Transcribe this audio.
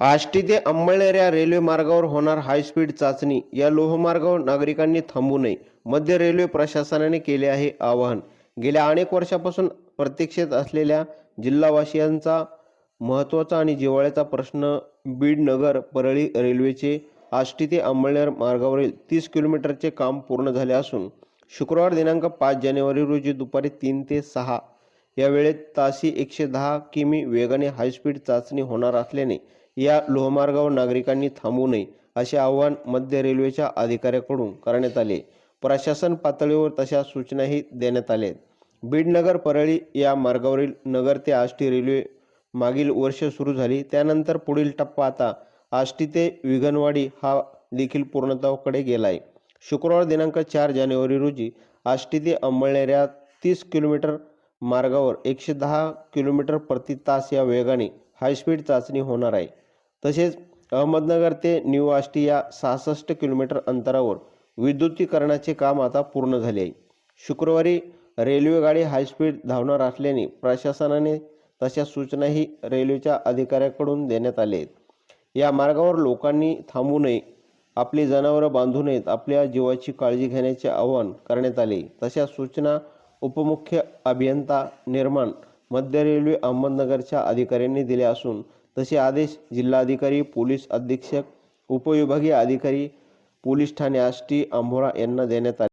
आष्टी ते अंमळनेर या रेल्वे मार्गावर होणार हायस्पीड चाचणी. या लोहमार्गावर नागरिकांनी थांबू नये मध्य रेल्वे प्रशासनाने केले आहे आवाहन. गेल्या अनेक वर्षापासून प्रतीक्षेत असलेल्या जिल्हावासियांचा महत्त्वाचा आणि जिव्हाळ्याचा प्रश्न बीडनगर परळी रेल्वेचे आष्टी ते अंमळनेर मार्गावरील तीस किलोमीटरचे काम पूर्ण झाले असून शुक्रवार दिनांक पाच जानेवारी रोजी दुपारी तीन ते सहा या वेळेत ताशी एकशे दहा किमी वेगाने हायस्पीड चाचणी होणार असल्याने या लोहमार्गावर नागरिकांनी थांबू नये असे आवाहन मध्य रेल्वेच्या अधिकाऱ्याकडून करण्यात आले. प्रशासन पातळीवर तशा सूचनाही देण्यात आल्या बीडनगर परळी या मार्गावरील नगर ते आष्टी रेल्वे मागील वर्ष सुरू झाली. त्यानंतर पुढील टप्पा आता आष्टी ते विघनवाडी हा देखील पूर्णत्वाकडे गेला आहे शुक्रवार दिनांक चार जानेवारी रोजी आष्टी ते अंमळनेर तीस किलोमीटर मार्गावर एकशे दहा किलोमीटर प्रति तास या वेगाने हायस्पीड चाचणी होणार आहे. तसेच अहमदनगर ते न्यू आष्टी या सहासष्ट किलोमीटर अंतरावर विद्युतीकरणाचे काम आता पूर्ण झाले आहे. शुक्रवारी रेल्वे गाडी हायस्पीड धावणार असल्याने प्रशासनाने तशा सूचनाही रेल्वेच्या अधिकाऱ्याकडून देण्यात आल्या आहेत. या मार्गावर लोकांनी थांबू नये आपली जनावरं बांधू नयेत आपल्या जीवाची काळजी घेण्याचे आवाहन करण्यात आले. तशा सूचना उपमुख्य अभियंता निर्माण मध्य रेल्वे अहमदनगरच्या अधिकाऱ्यांनी दिले असून तसे आदेश जिल्हाधिकारी पोलीस अधीक्षक उपविभागीय अधिकारी पोलीस ठाणे आष्टी अंभोरा यांना देण्यात आले.